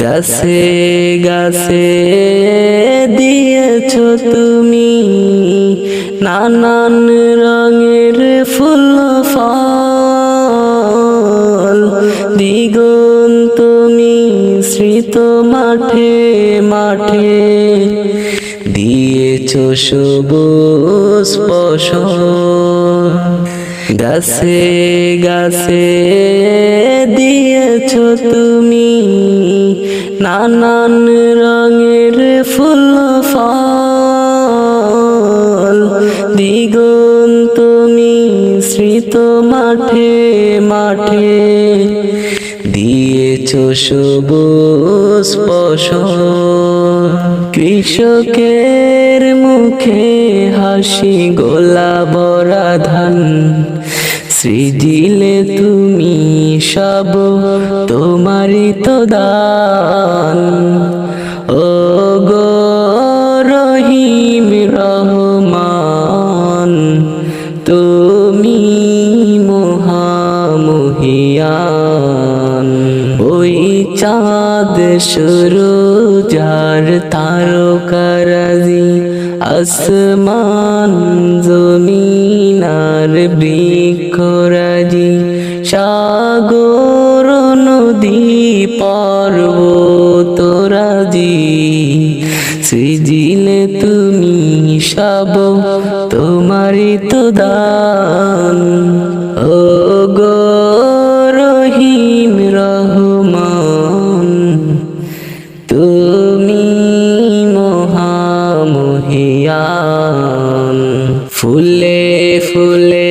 গাছে গাছে দিয়েছ তুমি নানান রঙের ফুল, ফল। দ্বিগুণ তুমি স্মৃত মাঠে মাঠে দিয়েছ ফসল। গাছে গাছে তুমি নানান রঙের ফুল ফল। তুমি স্মৃত মাঠে মাঠে। দিয়েছ সবুজ ফসল। কৃষকের মুখে হাসি গোলা বরা ধান সৃজিলে তুমি সব তোমারই তো দান। ও গো রহিম রহমান, তুমি মহামহিয়ান। ওই চাঁদ শুরু, যার তারকারাজি, আসমান জমিনার বৃক্ষরাজি সাগর নদী পর্বতরাজি সৃজিলে তুমি সব তোমারই তো দান। ও গো রহিম রহমান, তুমি মহামহিয়ান। ফুলে ফুলে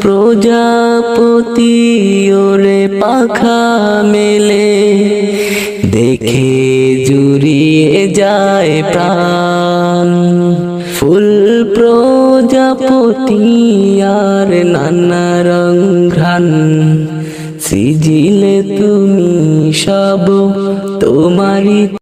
প্রজাপতি ওরে পাখা মেলে। দেখে জুড়িয়ে যায় প্রাণ। ফুল প্রজাপতি আর নানা রং ঘ্রাণ। সিজিলে তুমি সব তোমারই